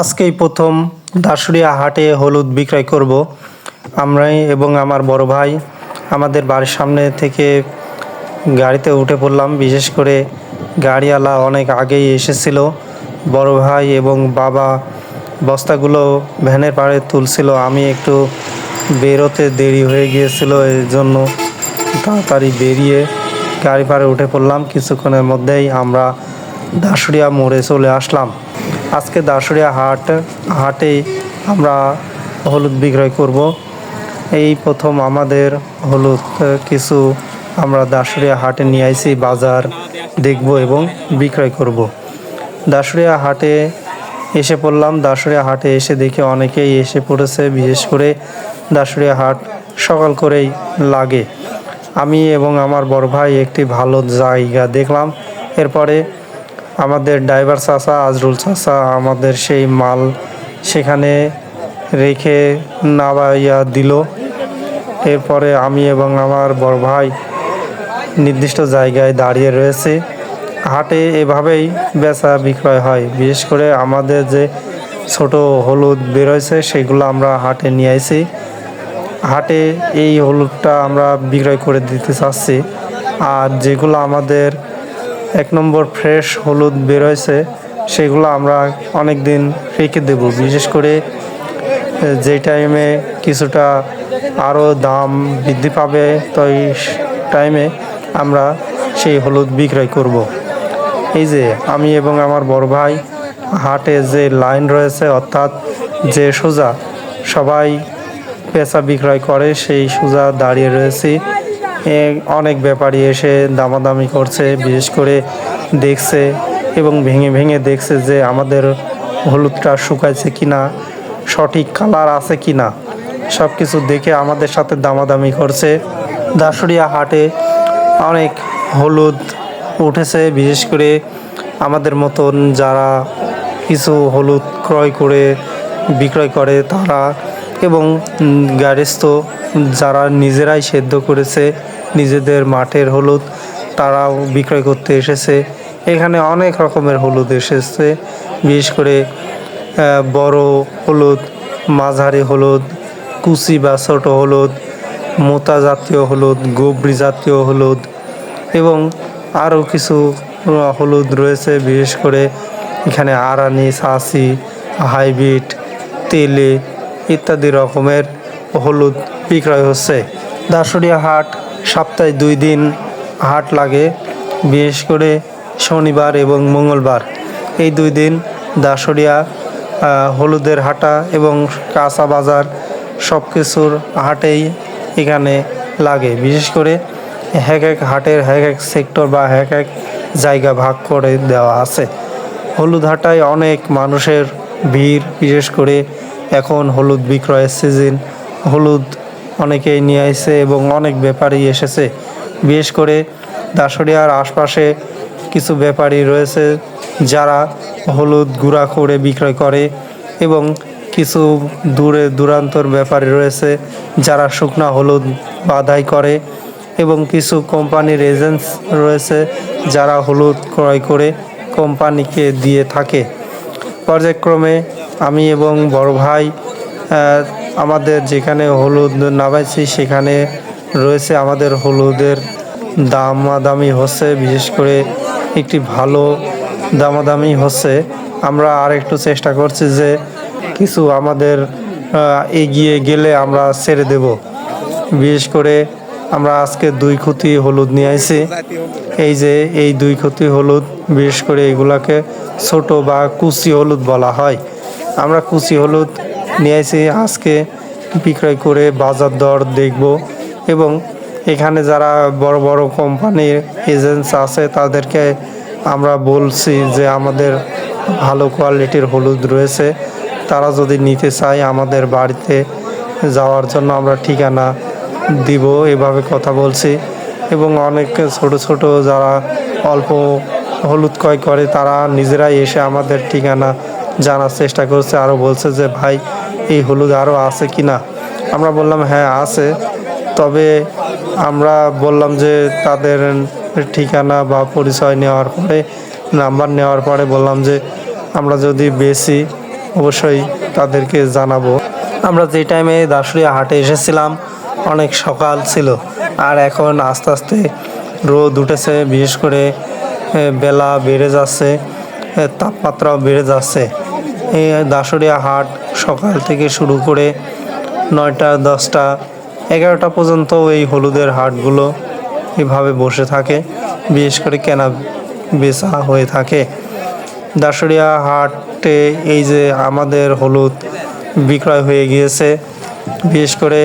আজকেই প্রথম দাসুরিয়া হাটে হলুদ বিক্রয় করব। আমরাই এবং আমার বড় ভাই আমাদের বাড়ির সামনে থেকে গাড়িতে উঠে পড়লাম। বিশেষ করে গাড়িওয়ালা অনেক আগেই এসেছিল। বড় ভাই এবং বাবা বস্তাগুলো ভ্যানের পাড়ে তুলছিল। আমি একটু বেরোতে দেরি হয়ে গিয়েছিল এর জন্য তাড়াতাড়ি বেরিয়ে গাড়ি পাড়ে উঠে পড়লাম। কিছুক্ষণের মধ্যেই আমরা দাসুরিয়া মোড়ে চলে আসলাম। আজকে দাসুরিয়া হাট হাটেই আমরা হলুদ বিক্রয় করব। এই প্রথম আমাদের হলুদ কিছু আমরা দাসুরিয়া হাটে নিয়ে আইছি, বাজার দেখব এবং বিক্রয় করব। দাসুরিয়া হাটে এসে পড়লাম। দাসুরিয়া হাটে এসে দেখে অনেকেই এসে পড়েছে, বিশেষ করে দাসুরিয়া হাট সকাল করেই লাগে। আমি এবং আমার বড় ভাই একটি ভালো জায়গা দেখলাম। এরপরে আমাদের ড্রাইভার চাচা, আজরুল চাচা, আমাদের সেই মাল সেখানে রেখে নাবাইয়া দিল। এরপরে আমি এবং আমার বড় ভাই নির্দিষ্ট জায়গায় দাঁড়িয়ে রয়েছে। হাটে এভাবেই বেচা বিক্রয় হয়। বিশেষ করে আমাদের যে ছোট হলুদ বেরোয়ছে, সেগুলো আমরা হাটে নিয়ে আসি হাটে এই হলুদটা আমরা বিক্রয় করে দিতে চাচ্ছি। আর যেগুলো আমাদের এক নম্বর ফ্রেশ হলুদ বেরোয়ছে, সেগুলো আমরা অনেক দিন রেখে দেব বিশেষ করে যে টাইমে কিছুটা আরও দাম বৃদ্ধি পাবে তো এই টাইমে আমরা সেই হলুদ বিক্রয় করব। এই যে, আমি এবং আমার বড় ভাই হাটে যে লাইন রয়েছে, অর্থাৎ যে সোজা সবাই পেঁচা বিক্রয় করে, সেই সোজা দাঁড়িয়ে রয়েছি অনেক ব্যাপারী এসে দামাদামি করছে, বিশেষ করে দেখছে এবং ভেঙে ভেঙে দেখছে যে আমাদের হলুদটা শুকাইছে কি না সঠিক কালার আছে কি না সব কিছু দেখে আমাদের সাথে দামাদামি করছে। দাসুরিয়া হাটে অনেক হলুদ উঠেছে, বিশেষ করে আমাদের মতন যারা কিছু হলুদ ক্রয় করে, বিক্রয় করে তারা এবং গ্যারেস্ত যারা নিজেরাই সেদ্ধ করেছে নিজেদের মাঠের হলুদ তারাও বিক্রয় করতে এসেছে। এখানে অনেক রকমের হলুদ এসেছে, বিশেষ করে বড় হলুদ, মাঝারি হলুদ, কুচি বা ছোট হলুদ মোতা জাতীয় হলুদ, গোবরি জাতীয় হলুদ এবং আরও কিছু হলুদ রয়েছে। বিশেষ করে এখানে আরানি সাসি হাইব্রিড, তেলে ইত্যাদি রকমের হলুদ বিক্রয় হচ্ছে। দাসুরিয়া হাট সপ্তাহে দুই দিন হাট লাগে, বিশেষ করে শনিবার এবং মঙ্গলবার। এই দুই দিন দাসুরিয়া হলুদের হাটা এবং কাঁচা বাজার সব কিছুর হাটেই এখানে লাগে। বিশেষ করে এক এক হাটের এক এক সেক্টর বা এক এক জায়গা ভাগ করে দেওয়া আছে। হলুদ হাটায় অনেক মানুষের ভিড়, বিশেষ করে এখন হলুদ বিক্রয়ের সিজন হলুদ অনেকেই নিয়ে আসছে এবং অনেক ব্যাপারী এসেছে। বিশেষ করে দাসরিয়ার আশপাশে কিছু ব্যাপারী রয়েছে যারা হলুদ গুঁড়া করে বিক্রয় করে এবং কিছু দূরে দূরান্তর ব্যাপারী রয়েছে যারা শুকনা হলুদ বাধাই করে এবং কিছু কোম্পানির এজেন্টস রয়েছে যারা হলুদ ক্রয় করে কোম্পানিকে দিয়ে থাকে। পর্যায়ক্রমে আমি এবং বড় ভাই আমাদের যেখানে হলুদ নামাইছি, সেখানে রয়েছে আমাদের হলুদের দামাদামি হচ্ছে, বিশেষ করে একটি ভালো দামাদামি হচ্ছে। আমরা আর একটু চেষ্টা করছি যে কিছু আমাদের এগিয়ে গেলে আমরা ছেড়ে দেব। বিশেষ করে আমরা আজকে দুই খুঁতি হলুদ নিয়ে আইছি। এই যে এই দুই খুঁতি হলুদ, বিশেষ করে এগুলাকে ছোট বা কুচি হলুদ বলা হয়। আমরা কুচি হলুদ নিয়ে আইছি আজকে বিক্রয় করে বাজার দর দেখব এবং এখানে যারা বড় বড় কোম্পানির এজেন্টস আছে তাদেরকে আমরা বলছি যে আমাদের ভালো কোয়ালিটির হলুদ রয়েছে। তারা যদি নিতে চায় আমাদের বাড়িতে যাওয়ার জন্য আমরা ঠিকানা দিব, এভাবে কথা বলছি। এবং অনেক ছোট ছোট যারা অল্প হলুদ ক্রয় করে তারা নিজেরাই এসে আমাদের ঠিকানা জানার চেষ্টা করছে। আরও বলছে যে, ভাই এই হলুদ আরও আছে কি না আমরা বললাম হ্যাঁ আছে। তবে আমরা বললাম যে, তাদের ঠিকানা বা পরিচয় নেওয়ার পরে, নাম্বার নেওয়ার পরে বললাম যে, আমরা যদি বেশি, অবশ্যই তাদেরকে জানাব। আমরা যে টাইমে দাসুরিয়া হাটে এসেছিলাম, অনেক সকাল ছিল। আর এখন আস্তে আস্তে রোদ উঠেছে, বিশেষ করে বেলা বেড়ে যাচ্ছে তাপমাত্রাও বেড়ে যাচ্ছে। দাসুরিয়া হাট সকাল থেকে শুরু করে নয়টা, দশটা, এগারোটা পর্যন্ত এই হলুদের হাটগুলো এভাবে বসে থাকে, বিশেষ করে কেনা বেচা হয়ে থাকে। দাসুরিয়া হাটে এই যে আমাদের হলুদ বিক্রয় হয়ে গিয়েছে, বিশেষ করে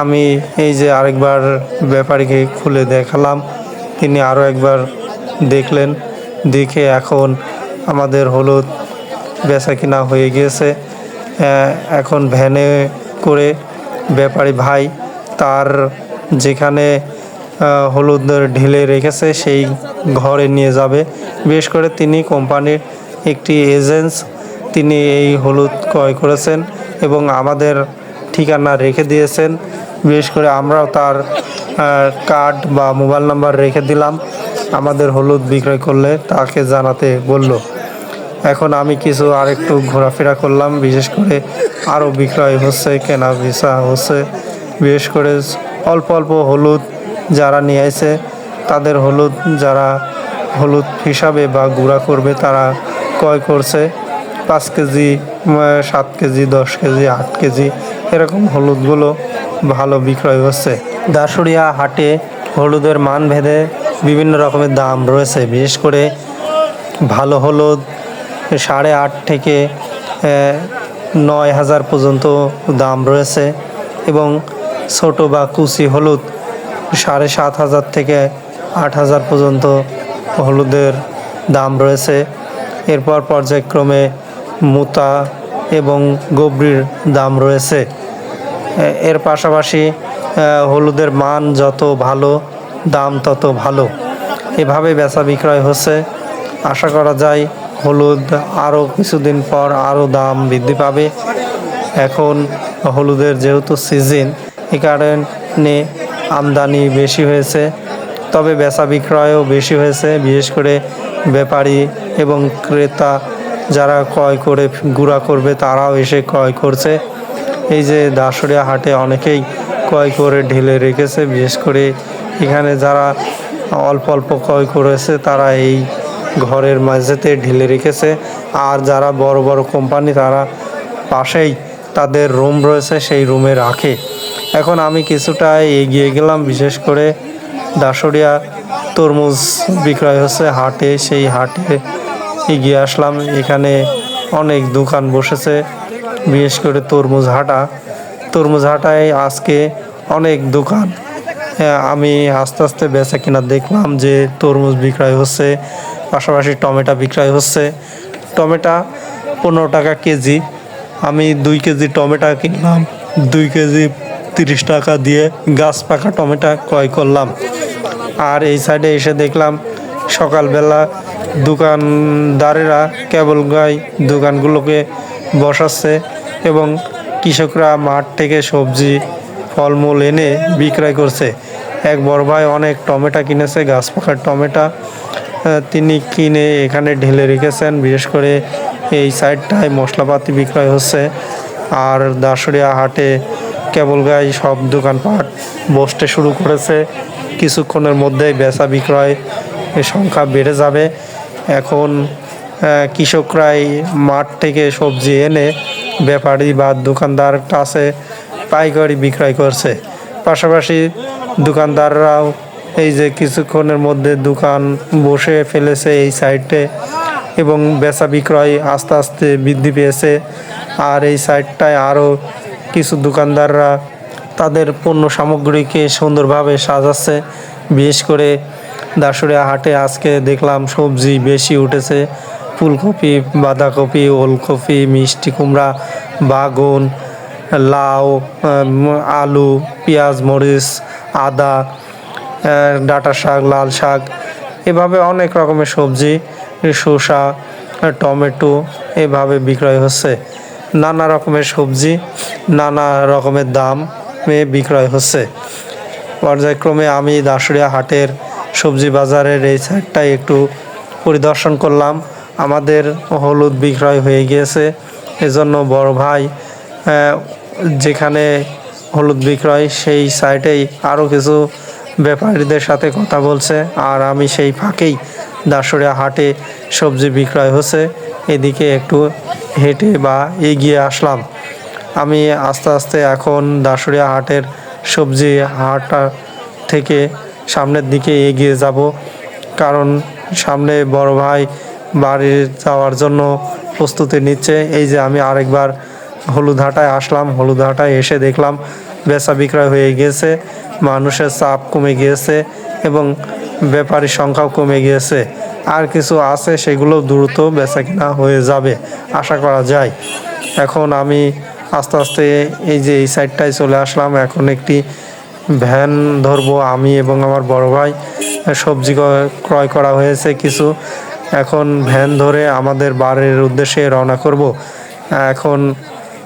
আমি এই যে আরেকবার ব্যাপারীকে খুলে দেখালাম, তিনি আরও একবার দেখলেন, দেখে এখন আমাদের হলুদ বেচা কিনা হয়ে গিয়েছে। এখন ভ্যানে করে ব্যাপারী ভাই তার যেখানে হলুদ ঢেলে রেখেছে সেই ঘরে নিয়ে যাবে। বিশেষ করে তিনি কোম্পানির একটি এজেন্স তিনি এই হলুদ ক্রয় করেছেন এবং আমাদের ঠিকানা রেখে দিয়েছেন। বিশেষ করে আমরাও তার কার্ড বা মোবাইল নাম্বার রেখে দিলাম। আমাদের হলুদ বিক্রয় করলে তাকে জানাতে বলল। এখন আমি কিছু আরেকটু ঘোরাফেরা করলাম, বিশেষ করে আরও বিক্রয় হচ্ছে, কেনা বেচা হচ্ছে। বিশেষ করে অল্প অল্প হলুদ যারা নিয়ে আসে, তাদের হলুদ যারা হলুদ হিসাবে বা গুঁড়া করবে, তারা ক্রয় করছে। পাঁচ কেজি সাত কেজি, দশ কেজি, আট কেজি এরকম হলুদগুলো ভালো বিক্রয় হচ্ছে। দাসুরিয়া হাটে হলুদের মান ভেদে বিভিন্ন রকমের দাম রয়েছে। বিশেষ করে ভালো হলুদ সাড়ে আট থেকে নয় হাজার পর্যন্ত দাম রয়েছে এবং ছোট বা কুচি হলুদ সাড়ে সাত হাজার থেকে আট হাজার পর্যন্ত হলুদের দাম রয়েছে। এরপর পর্যায়ক্রমে মুতা এবং গবরির দাম রয়েছে। এর পাশাপাশি হলুদের মান যত ভালো, দাম তত ভালো। এভাবে বেচা বিক্রয় হচ্ছে। আশা করা যায় হলুদ আরও কিছুদিন পর আরও দাম বৃদ্ধি পাবে। এখন হলুদের যেহেতু সিজন এ কারণে আমদানি বেশি হয়েছে, তবে বেচা বিক্রয়ও বেশি হয়েছে, বিশেষ করে ব্যাপারী এবং ক্রেতা যারা ক্রয় করে, গুঁড়া করবে তারাও এসে ক্রয় করছে। এই যে দাসরিয়া হাটে অনেকেই ক্রয় করে, ঢেলে রেখেছে, বিশেষ করে এখানে যারা অল্প অল্প ক্রয় করেছে, তারা এই ঘরের মাঝেতে ঢেলে রেখেছে। আর যারা বড় বড় কোম্পানি তারা পাশেই তাদের রুম রয়েছে সেই রুমে রাখে। এখন আমি কিছুটা এগিয়ে গেলাম বিশেষ করে দাসরিয়া তরমুজ বিক্রয় হচ্ছে হাটে। সেই হাটে এগিয়ে আসলাম। এখানে অনেক দোকান বসেছে বিশেষ করে তরমুজ হাটা। তরমুজ হাটায় আজকে অনেক দোকান। হ্যাঁ, আমি আস্তে আস্তে বেচা কিনা দেখলাম যে তরমুজ বিক্রয় হচ্ছে। পাশাপাশি টমেটো বিক্রয় হচ্ছে। টমেটো পনেরো টাকা কেজি। আমি দুই কেজি টমেটো কিনলাম, দুই কেজি তিরিশ টাকা দিয়ে গাছ পাকা টমেটো ক্রয় করলাম। আর এই সাইডে এসে দেখলাম সকালবেলা দোকানদারেরা কেবল গাই দোকানগুলোকে বসাচ্ছে এবং কৃষকরা মাঠ থেকে সবজি, ফলমূল এনে বিক্রয় করছে। এক বড় ভাই অনেক টমেটো কিনেছে, গাছ পাকার টমেটো। তিনি কিনে এখানে ঢেলে রেখেছেন। বিশেষ করে এই সাইডটায় মশলাপাতি বিক্রয় হচ্ছে। আর দাসরিয়া হাটে কেবল গাই সব দোকানপাট বসতে শুরু করেছে। কিছুক্ষণের মধ্যেই বেচা বিক্রয় সংখ্যা বেড়ে যাবে। এখন কৃষকরাই মাঠ থেকে সবজি এনে ব্যাপারী বা দোকানদার কাছে পাইকারি বিক্রয় করছে। পাশাপাশি দোকানদাররাও এই যে কিছুক্ষণের মধ্যে দোকান বসে ফেলেছে এই সাইডে এবং বেচা বিক্রয় আস্তে আস্তে বৃদ্ধি পেয়েছে। আর এই সাইডটায় আরও কিছু দোকানদাররা তাদের পণ্য সামগ্রীকে সুন্দরভাবে সাজাচ্ছে। বিশেষ করে দাসুরিয়া হাটে আজকে দেখলাম সবজি বেশি উঠেছে। ফুলকপি, বাঁধাকপি, ওলকপি, মিষ্টি কুমড়া, বাগুন, লাউ আলু, পেঁয়াজ, মরিচ, আদা ডাঁটা শাক, লাল শাক, এভাবে অনেক রকমের সবজি, শসা, টমেটো এভাবে বিক্রয় হচ্ছে। নানা রকমের সবজি, নানা রকমের দাম বিক্রয় হচ্ছে। পর্যায়ক্রমে আমি দাসুরিয়া হাটের সবজি বাজারের এই সাইডটাই একটু পরিদর্শন করলাম। আমাদের হলুদ বিক্রয় হয়ে গিয়েছে। এজন্য বড় ভাই যেখানে হলুদ বিক্রয়, সেই সাইটেই আরও কিছু ব্যাপারীদের সাথে কথা বলছে, আর আমি সেই ফাঁকেই দাসুরিয়া হাটে সবজি বিক্রয় হচ্ছে। এদিকে একটু হেঁটে বা এগিয়ে আসলাম। আমি আস্তে আস্তে এখন দাসুরিয়া হাটের সবজি হাটটা থেকে সামনের দিকে এগিয়ে যাব, কারণ সামনে বড় ভাই বাড়ি যাওয়ার জন্য প্রস্তুতি নিচ্ছে। এই যে আমি আরেকবার হলুদ হাটায় আসলাম, হলুদ হাটায় এসে দেখলাম, বেচা বিক্রয় হয়ে গিয়েছে মানুষের চাপ কমে গিয়েছে এবং ব্যাপারীর সংখ্যাও কমে গিয়েছে। আর কিছু আছে সেগুলো দ্রুত বেচা কিনা হয়ে যাবে, আশা করা যায়। এখন আমি আস্তে আস্তে এই যে এই সাইডটায় চলে আসলাম। এখন একটি ভ্যান ধরবো আমি এবং আমার বড় ভাই। সবজি ক্রয় করা হয়েছে কিছু। এখন ভ্যান ধরে আমাদের বাড়ির উদ্দেশ্যে রওনা করব। এখন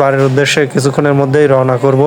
বাড়ির উদ্দেশ্যে কিছুক্ষণের মধ্যেই রওনা করব।